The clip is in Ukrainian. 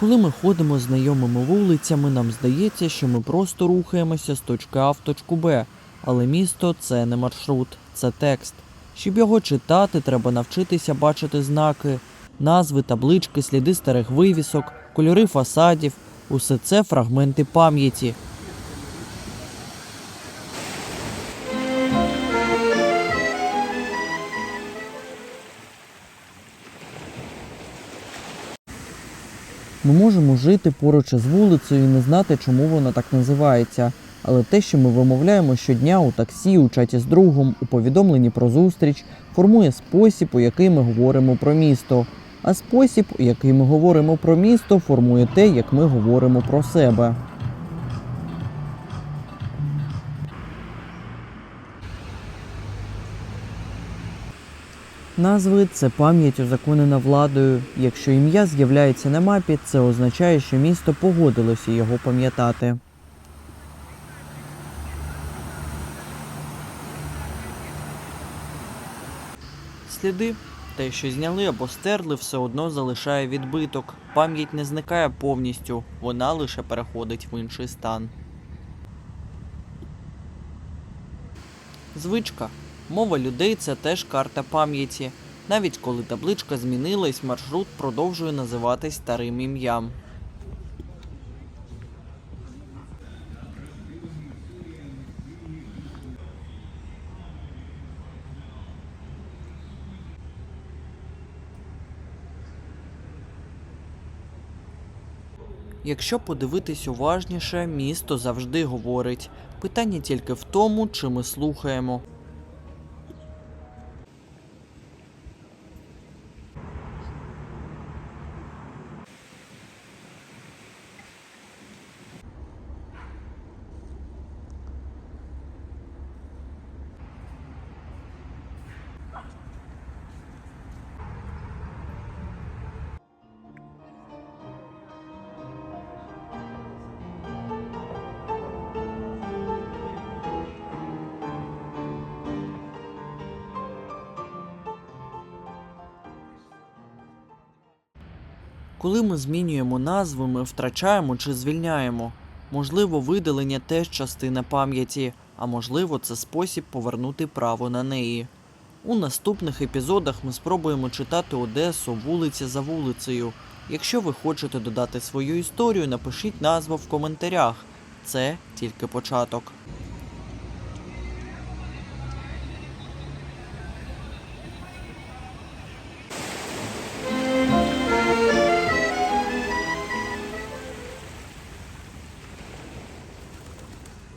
Коли ми ходимо знайомими вулицями, нам здається, що ми просто рухаємося з точки А в точку Б. Але місто це не маршрут, це текст. Щоб його читати, треба навчитися бачити знаки, назви, таблички, сліди старих вивісок, кольори фасадів. Усе це фрагменти пам'яті. Ми можемо жити поруч із вулицею і не знати, чому вона так називається. Але те, що ми вимовляємо щодня у таксі, у чаті з другом, у повідомленні про зустріч, формує спосіб, у який ми говоримо про місто. А спосіб, у який ми говоримо про місто, формує те, як ми говоримо про себе. Назви це пам'ять узаконена владою. Якщо ім'я з'являється на мапі, це означає, що місто погодилося його пам'ятати. Сліди. Те, що зняли або стерли, все одно залишає відбиток. Пам'ять не зникає повністю, вона лише переходить в інший стан. Звичка. Мова людей це теж карта пам'яті. Навіть коли табличка змінилась, маршрут продовжує називатись старим ім'ям. Якщо подивитись уважніше, місто завжди говорить. Питання тільки в тому, чи ми слухаємо. Коли ми змінюємо назви, ми втрачаємо чи звільняємо. Можливо, видалення теж частина пам'яті, а можливо, це спосіб повернути право на неї. У наступних епізодах ми спробуємо читати Одесу вулиця за вулицею. Якщо ви хочете додати свою історію, напишіть назву в коментарях. Це тільки початок.